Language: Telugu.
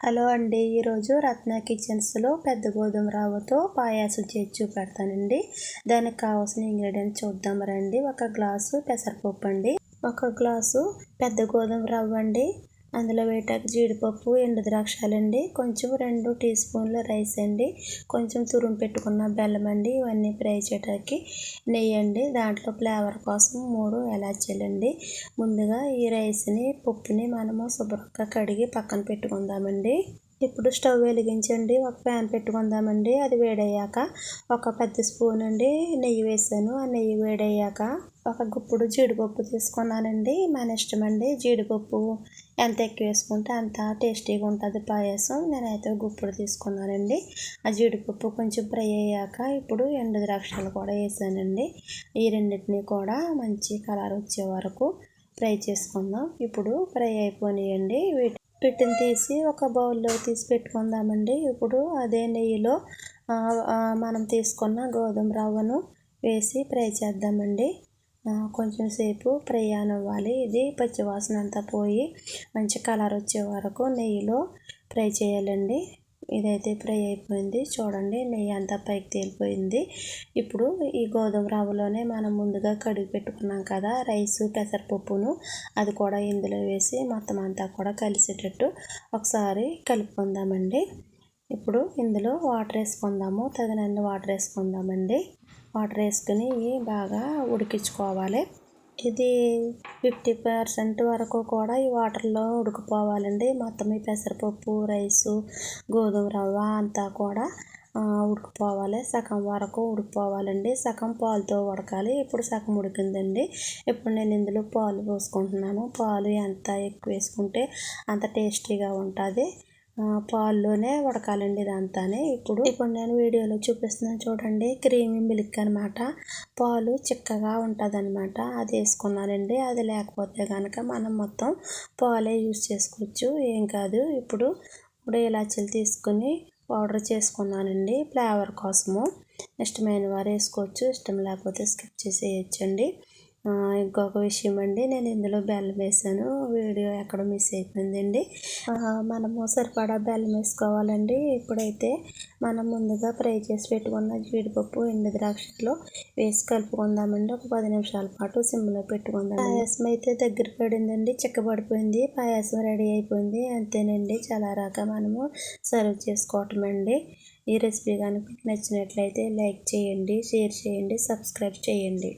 హలో అండి. ఈరోజు రత్న కిచెన్స్లో పెద్ద గోధుమ రవ్వతో పాయాసం చేసి చూపెడతానండి. దానికి కావాల్సిన ఇంగ్రీడియంట్స్ చూద్దాం రండి. ఒక గ్లాసు పెసరపప్పు అండి. ఒక గ్లాసు పెద్ద గోధుమ రవ్వ అండి. అందులో వేయటానికి జీడిపప్పు ఎండు ద్రాక్షాలండి కొంచెం రెండు టీ స్పూన్ల రైస్ అండి కొంచెం తురుము పెట్టుకున్న బెల్లం అండి ఇవన్నీ ఫ్రై చేయడానికి నెయ్యి అండి దాంట్లో ఫ్లేవర్ కోసం మూడు ఎలాచీలండి. ముందుగా ఈ రైస్ని పప్పుని మనము శుభ్రంగా కడిగి పక్కన పెట్టుకుందామండి. ఇప్పుడు స్టవ్ వెలిగించండి ఒక ప్యాన్ పెట్టుకుందామండి. అది వేడయ్యాక ఒక పెద్ద స్పూన్ అండి నెయ్యి వేసాను. ఆ నెయ్యి వేడయ్యాక ఒక గుప్పుడు జీడిపప్పు తీసుకున్నానండి. మన ఇష్టం అండి జీడిపప్పు. ఎంత ఎక్కువ వేసుకుంటే అంత టేస్టీగా ఉంటుంది పాయసం. నేనైతే గుప్పుడు తీసుకున్నానండి. ఆ జీడిపప్పు కొంచెం ఫ్రై అయ్యాక ఇప్పుడు ఎండు ద్రాక్షలు కూడా వేసానండి. ఈ రెండింటిని కూడా మంచి కలర్ వచ్చే వరకు ఫ్రై చేసుకుందాం. ఇప్పుడు ఫ్రై అయిపోయినాయండి వీటి వీటిని తీసి ఒక బౌల్లో తీసి పెట్టుకుందామండి. ఇప్పుడు అదే నెయ్యిలో మనం తీసుకున్న గోధుమ రవ్వను వేసి ఫ్రై చేద్దామండి. కొంచెం సేపు ఫ్రై అవ్వాలి. ఇది పచ్చివాసన అంతా పోయి మంచి కలర్ వచ్చే వరకు నెయ్యిలో ఫ్రై చేయాలండి. ఇదైతే ఫ్రై అయిపోయింది. చూడండి నెయ్యి అంతా పైకి తేలిపోయింది. ఇప్పుడు ఈ గోధుమ రవ్వలోనే మనం ముందుగా కడిగి పెట్టుకున్నాం కదా రైస్ పెసరపప్పును అది కూడా ఇందులో వేసి మొత్తం అంతా కూడా కలిసేటట్టు ఒకసారి కలుపుకుందామండి. ఇప్పుడు ఇందులో వాటర్ వేసుకుందాము. తగినన్ని వాటర్ వేసుకుందామండి. వాటర్ వేసుకుని బాగా ఉడికించుకోవాలి. ఇది ఫిఫ్టీ పర్సెంట్ వరకు కూడా ఈ వాటర్లో ఉడికిపోవాలండి. మొత్తం ఈ పెసరపప్పు రైసు గోధుమ రవ్వ అంతా కూడా ఉడికిపోవాలి. సగం వరకు ఉడికిపోవాలండి. సగం పాలుతో ఉడకాలి. ఇప్పుడు సగం ఉడికిందండి. ఇప్పుడు నేను ఇందులో పాలు పోసుకుంటున్నాను. పాలు ఎంత ఎక్కువ వేసుకుంటే అంత టేస్టీగా ఉంటుంది. పాల్లోనే ఉడకాలండి ఇదంతానే. ఇప్పుడు ఇప్పుడు నేను వీడియోలో చూపిస్తున్నాను చూడండి క్రీమీ మిల్క్ అనమాట పాలు చిక్కగా ఉంటుంది అనమాట అది వేసుకున్నానండి. అది లేకపోతే కనుక మనం మొత్తం పాలే యూజ్ చేసుకోవచ్చు. ఏం కాదు. ఇప్పుడు ఇప్పుడు ఇలాచీలు తీసుకుని పౌడర్ చేసుకున్నానండి. ఫ్లేవర్ కోసము. ఇష్టమైన వారు వేసుకోవచ్చు. ఇష్టం లేకపోతే స్కిప్ చేసి వేయచ్చండి ఇంకొక విషయం అండి. నేను ఇందులో బెల్లం వేసాను. వీడియో ఎక్కడ మిస్ అయిపోయిందండి. మనము సరిపడా బెల్లం వేసుకోవాలండి. ఇప్పుడైతే మనం ముందుగా ఫ్రై చేసి పెట్టుకున్న జీడిపప్పు ఎండు ద్రాక్షలో వేసి కలుపుకుందామండి. ఒక పది నిమిషాల పాటు సిమ్లో పెట్టుకుందాం పాయసం అయితే దగ్గర పడిందండి. చిక్కబడిపోయింది. పాయసం రెడీ అయిపోయింది. అంతేనండి. చాలా రాక మనము సర్వ్ చేసుకోవటం అండి ఈ రెసిపీ కనుక నచ్చినట్లయితే లైక్ చేయండి షేర్ చేయండి సబ్స్క్రైబ్ చేయండి.